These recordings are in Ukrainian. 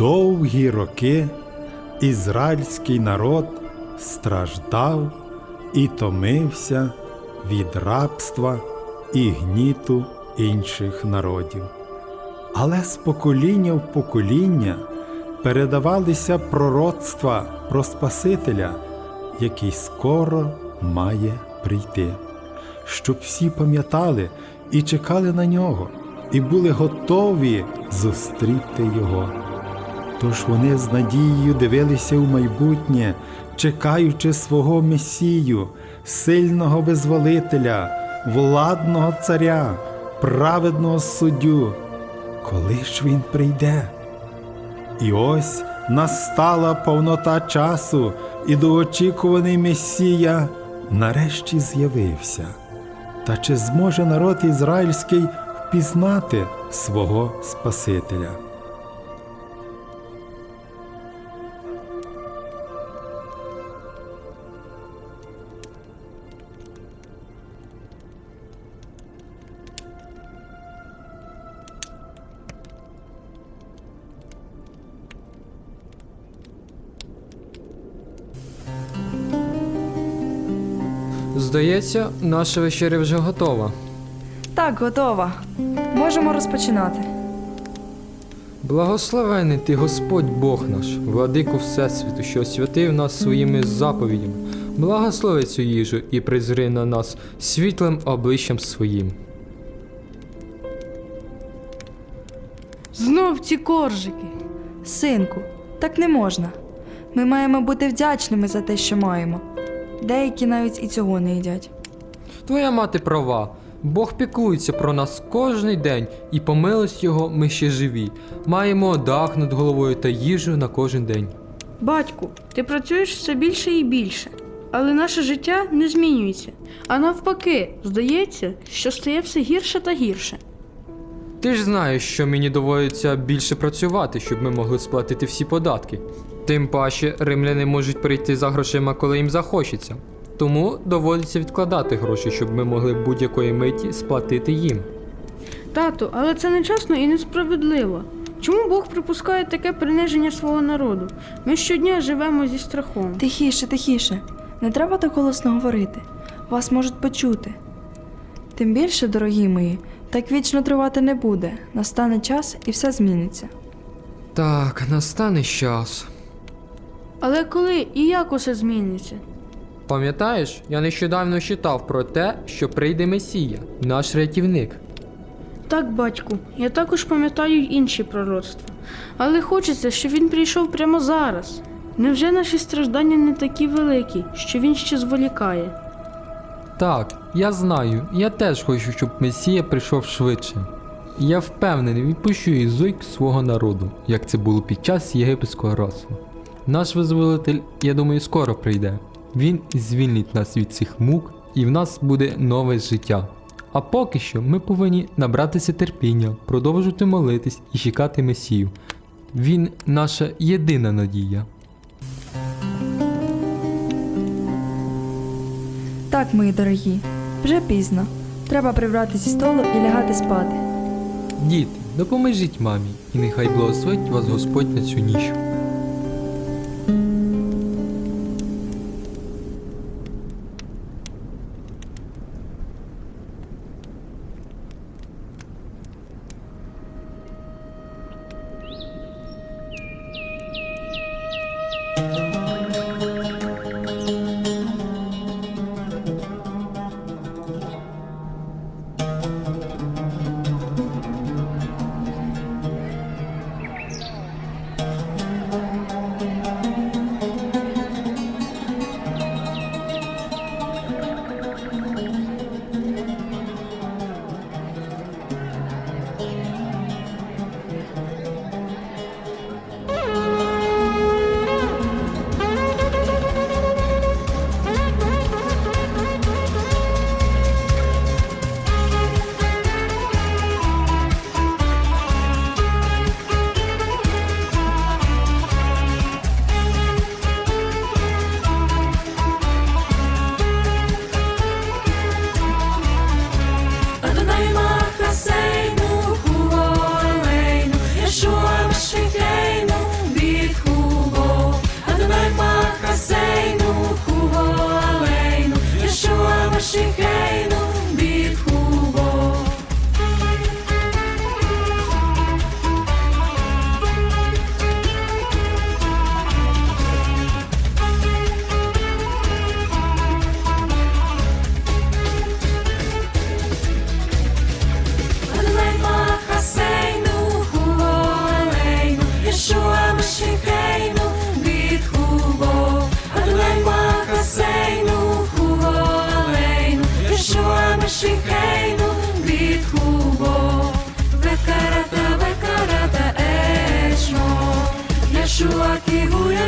Довгі роки ізраїльський народ страждав і томився від рабства і гніту інших народів. Але з покоління в покоління передавалися пророцтва про Спасителя, який скоро має прийти, щоб всі пам'ятали і чекали на нього, і були готові зустріти його. Тож вони з надією дивилися в майбутнє, чекаючи свого Месію, сильного визволителя, владного царя, праведного суддю. Коли ж він прийде? І ось настала повнота часу, і доочікуваний Месія нарешті з'явився. Та чи зможе народ ізраїльський впізнати свого Спасителя? Здається, наша вечеря вже готова. Так, готова. Можемо розпочинати. Благословений ти Господь Бог наш, владику Всесвіту, що освятив нас своїми заповідями. Благослови цю їжу і призри на нас світлим обличчям своїм. Знов ці коржики. Синку, так не можна. Ми маємо бути вдячними за те, що маємо. Деякі навіть і цього не їдять. Твоя мати права. Бог піклується про нас кожний день, і по милості його ми ще живі. Маємо дах над головою та їжу на кожен день. Батьку, ти працюєш все більше і більше, але наше життя не змінюється. А навпаки, здається, що стає все гірше та гірше. Ти ж знаєш, що мені доводиться більше працювати, щоб ми могли сплатити всі податки. Тим паче, римляни можуть прийти за грошима, коли їм захочеться. Тому доводиться відкладати гроші, щоб ми могли будь-якої миті сплатити їм. Тату, але це нечесно і несправедливо. Чому Бог припускає таке приниження свого народу? Ми щодня живемо зі страхом. Тихіше, тихіше. Не треба так голосно говорити. Вас можуть почути. Тим більше, дорогі мої, так вічно тривати не буде. Настане час і все зміниться. Так, настане час. Але коли і як усе зміниться? Пам'ятаєш, я нещодавно читав про те, що прийде Месія, наш рятівник. Так, батьку, я також пам'ятаю й інші пророцтва. Але хочеться, щоб він прийшов прямо зараз. Невже наші страждання не такі великі, що він ще зволікає? Так, я знаю, я теж хочу, щоб Месія прийшов швидше. Я впевнений, відпущу ізойк свого народу, як це було під час єгипетського рабства. Наш визволитель, я думаю, скоро прийде. Він звільнить нас від цих мук, і в нас буде нове життя. А поки що ми повинні набратися терпіння, продовжувати молитись і чекати Месію. Він наша єдина надія. Так, мої дорогі, вже пізно. Треба прибрати зі столу і лягати спати. Діти, допоможіть мамі, і нехай благословить вас Господь на цю ніч.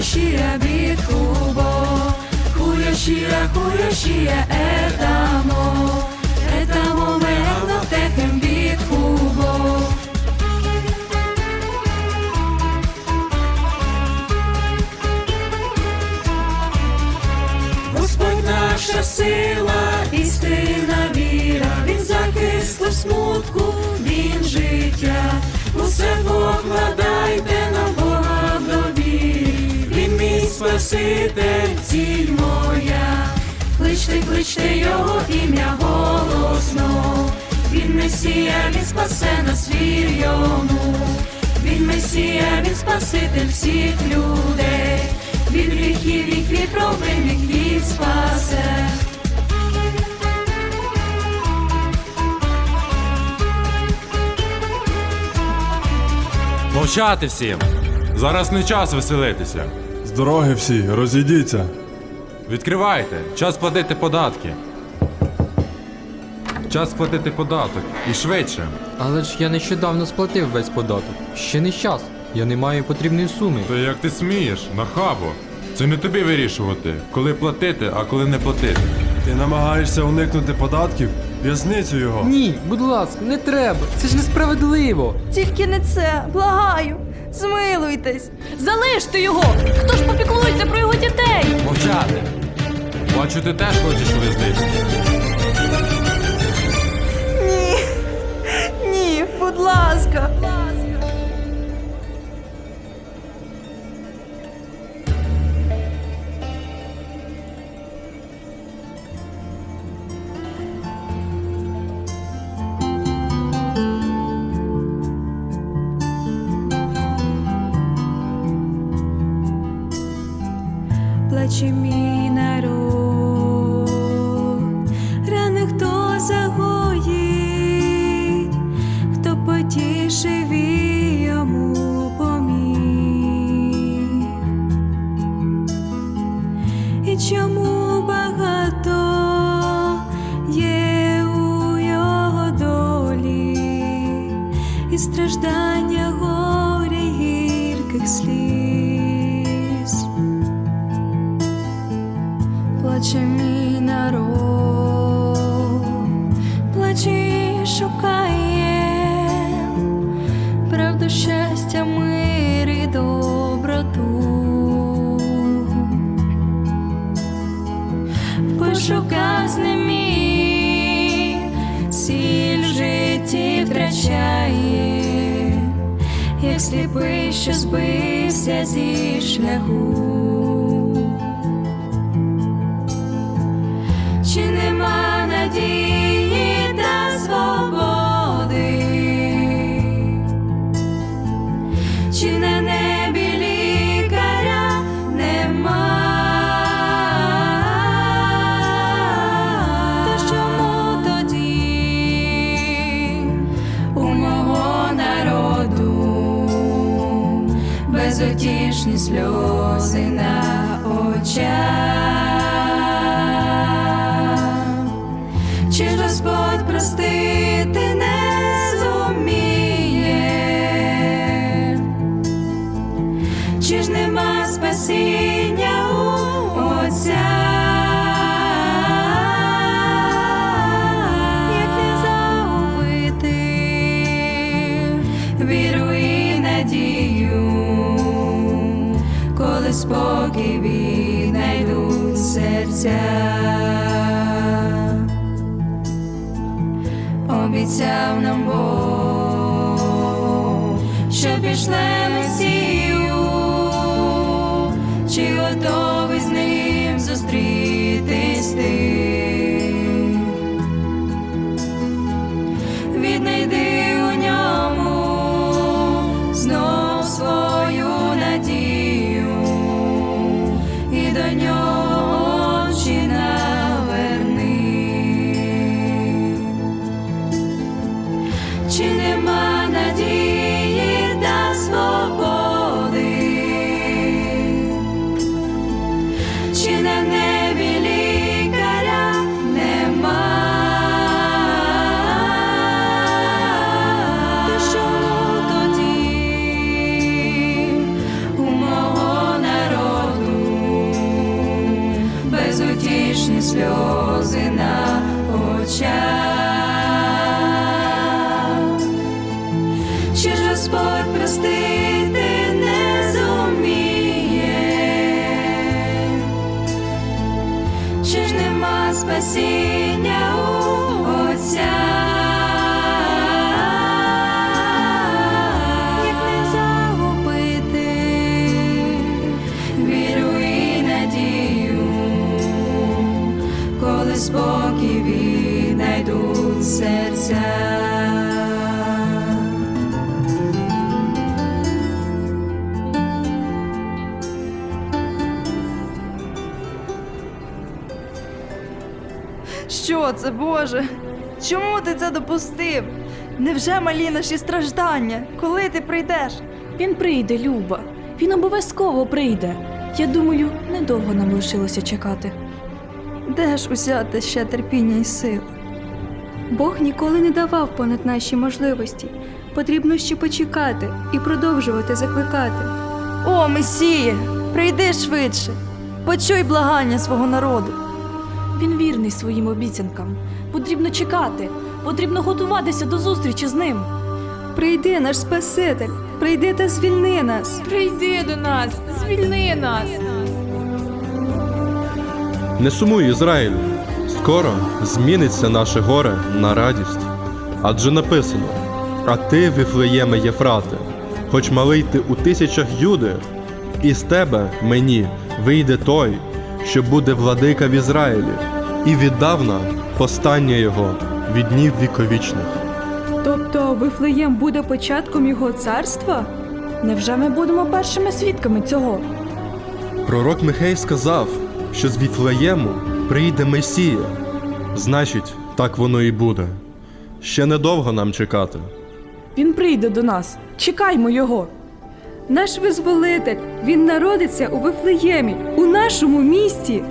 Shia bit kubo Kuya shia, kuya shia etamo Etamo me tehem kubo Господь наша сила, істина віра, Він захист смутку, він життя. Усе покладайте на Спаситель, ціль моя. Кличте, кличте його ім'я голосно. Він Месія, він спасе нас вір йому. Він Месія, він спаситель всіх людей. Від гріхів, їх від провин, від спасе. Мовчати всім! Зараз не час веселитися. З дороги всі, розійдіться. Відкривайте, час платити податки. Час платити податок. І швидше. Але ж я нещодавно сплатив весь податок. Ще не час. Я не маю потрібної суми. То як ти смієш, нахабо? Це не тобі вирішувати, коли платити, а коли не платити. Ти намагаєшся уникнути податків? В'язницю його. Ні, будь ласка, не треба. Це ж несправедливо. Тільки не це, благаю, змилуйтесь. Залиште його! Хто ж попіклується про його дітей? Мовчати! Бачу, ти теж хочеш визнати. Ні, ні, будь ласка. Збився зі безутішні сльози на очах? Чи Господь простити серця. Обіцяв нам Бог, що пішле Месію, чи готовий з ним зустрітись ти? Віднайди спасіння у Отця? Не загубити віру і надію, коли спокій віднайдуть. Що це, Боже? Чому ти це допустив? Невже малі наші страждання? Коли ти прийдеш? Він прийде, Люба. Він обов'язково прийде. Я думаю, недовго нам лишилося чекати. Де ж узяти ще терпіння і сил? Бог ніколи не давав понад наші можливості. Потрібно ще почекати і продовжувати закликати. О, Месіє, прийди швидше. Почуй благання свого народу. Він вірний своїм обіцянкам. Потрібно чекати, потрібно готуватися до зустрічі з ним. Прийди, наш Спаситель, прийди та звільни нас. Прийди до нас, звільни нас. Не сумуй, Ізраїлю, скоро зміниться наше горе на радість. Адже написано: А ти, Вифлеєме Єфрате, хоч малий ти у тисячах юди, із тебе мені вийде той, що буде владика в Ізраїлі, і віддавна постання його від днів віковічних. Тобто Вифлеєм буде початком його царства? Невже ми будемо першими свідками цього? Пророк Михей сказав, що з Віфлеєму прийде Месія. Значить, так воно і буде. Ще недовго нам чекати. Він прийде до нас. Чекаймо його. Наш визволитель, він народиться у Вифлеємі, у нашому місті.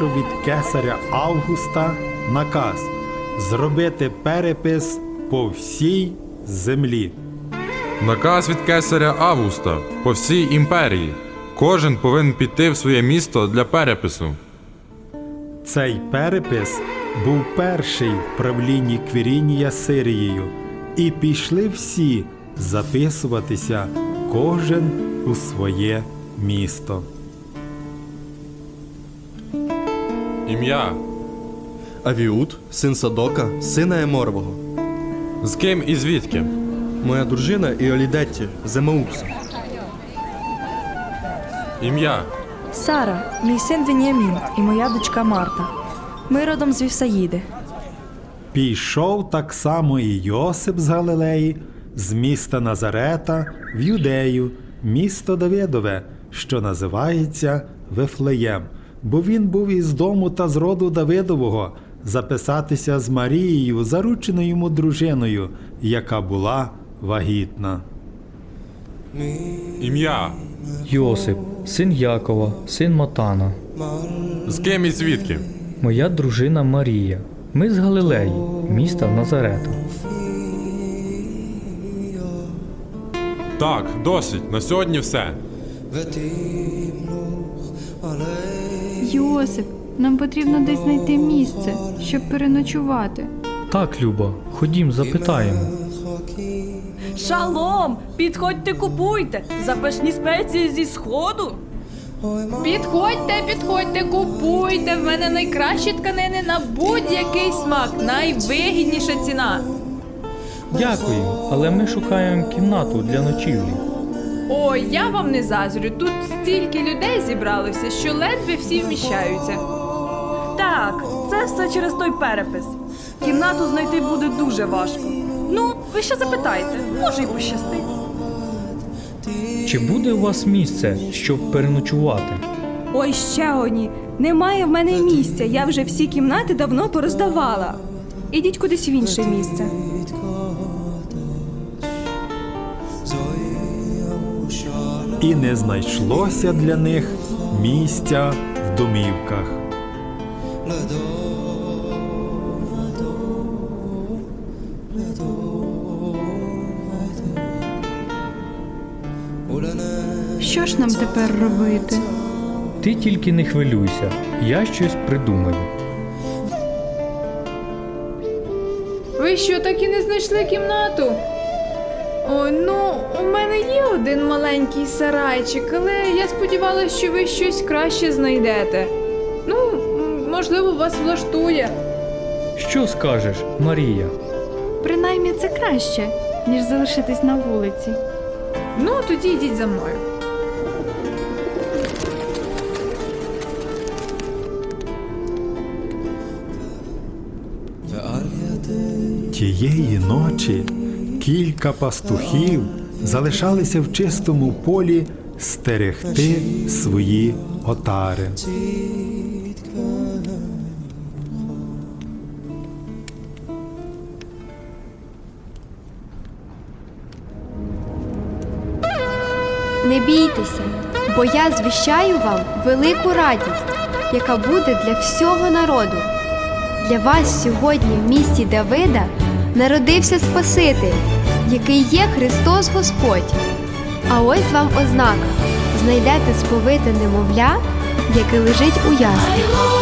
Вийшов від кесаря Августа наказ зробити перепис по всій землі. Наказ від кесаря Августа по всій імперії. Кожен повинен піти в своє місто для перепису. Цей перепис був перший в правлінні Квірінія Сирією, і пішли всі записуватися, кожен у своє місто. Ім'я. Авіуд, син Садока, сина Еморового. З ким і звідки? Моя дружина Іолідетті з. Ім'я. Сара, мій син Веніамін і моя дочка Марта. Ми родом з Вівсаїди. Пішов так само і Йосип з Галилеї, з міста Назарета в Юдею, місто Давидове, що називається Вифлеєм, бо він був із дому та з роду Давидового, записатися з Марією, зарученою йому дружиною, яка була вагітна. Ім'я. Йосип, син Якова, син Матана, З ким і звідки? моя дружина Марія. Ми з Галилеї, міста Назарета. Так, досить. На сьогодні все. Йосип, нам потрібно десь знайти місце, щоб переночувати. Так, Люба, ходім, запитаємо. Шалом! Підходьте, купуйте! Запашні спеції зі сходу! Підходьте, підходьте, купуйте. В мене найкращі тканини на будь-який смак. Найвигідніша ціна. Дякую, але ми шукаємо кімнату для ночівлі. Ой, я вам не заздрю. Тут стільки людей зібралося, що ледве всі вміщаються. Так, це все через той перепис. Кімнату знайти буде дуже важко. Ну, ви ще запитайте, може й пощастить. Чи буде у вас місце, щоб переночувати? Ой, ще одні. Немає в мене місця. Я вже всі кімнати давно пороздавала. Ідіть кудись в інше місце. І не знайшлося для них місця в домівках. Що ж нам тепер робити? Ти тільки не хвилюйся, я щось придумаю. Ви що, так і не знайшли кімнату? Ой, ну, у мене є один маленький сарайчик, але я сподівалася, що ви щось краще знайдете. Ну, можливо, вас влаштує. Що скажеш, Марія? Принаймні це краще, ніж залишитись на вулиці. Ну, тоді йдіть за мною. Тієї ночі кілька пастухів залишалися в чистому полі стерегти свої отари. Не бійтеся, бо я звіщаю вам велику радість, яка буде для всього народу. Для вас сьогодні в місті Давида народився Спаситель, який є Христос Господь. А ось вам ознака: знайдете сповите немовля, яке лежить у яслі.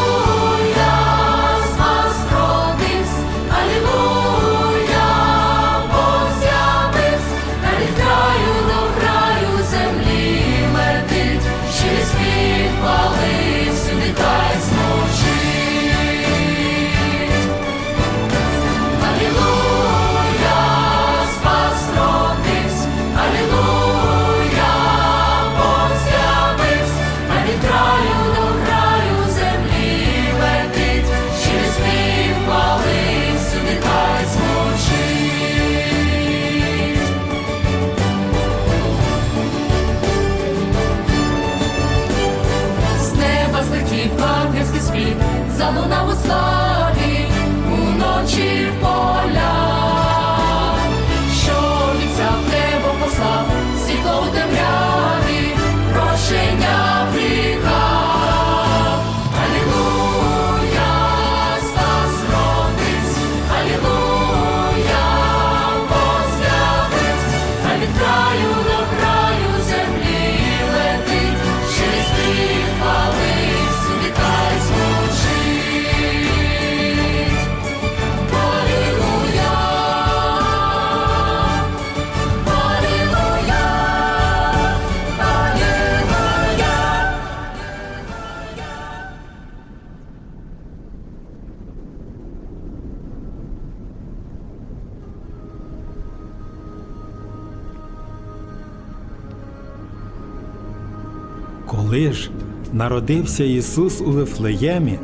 Народився Ісус у Вифлеємі,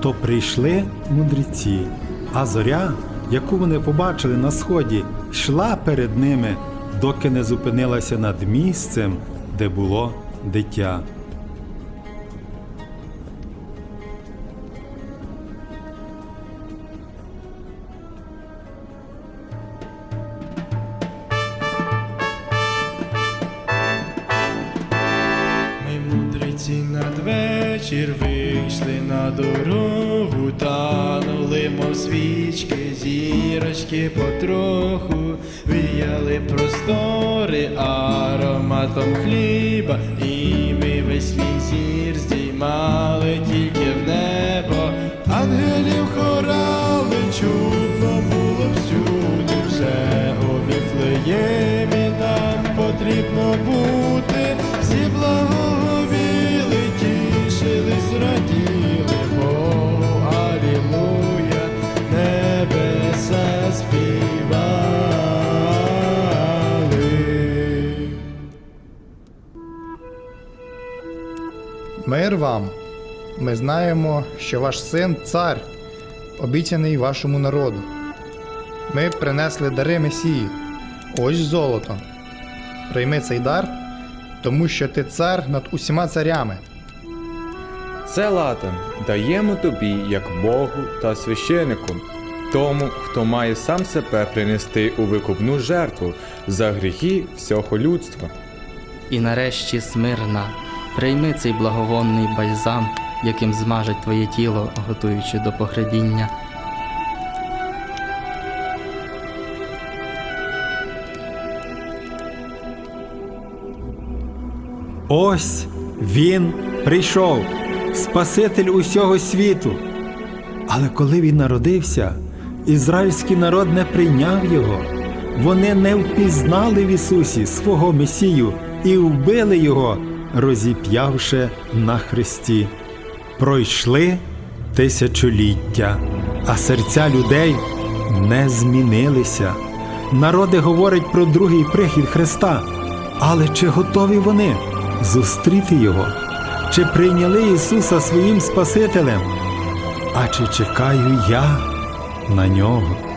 то прийшли мудреці, а зоря, яку вони побачили на сході, йшла перед ними, доки не зупинилася над місцем, де було дитя. Мир вам. Ми знаємо, що ваш син цар, обіцяний вашому народу. Ми принесли дари Месії. Ось золото. Прийми цей дар, тому що ти цар над усіма царями. Це латан даємо тобі, як Богу та священику, тому, хто має сам себе принести у викупну жертву за гріхи всього людства. І нарешті смирна, прийми цей благовонний бальзам, яким змажуть твоє тіло, готуючи до погребіння. Ось він прийшов, Спаситель усього світу. Але коли він народився, ізраїльський народ не прийняв його. Вони не впізнали в Ісусі свого Месію і вбили його, розіп'явши на хресті. Пройшли тисячоліття, а серця людей не змінилися. Народи говорять про другий прихід Христа. Але чи готові вони зустріти Його? Чи прийняли Ісуса своїм Спасителем? А чи чекаю я на нього?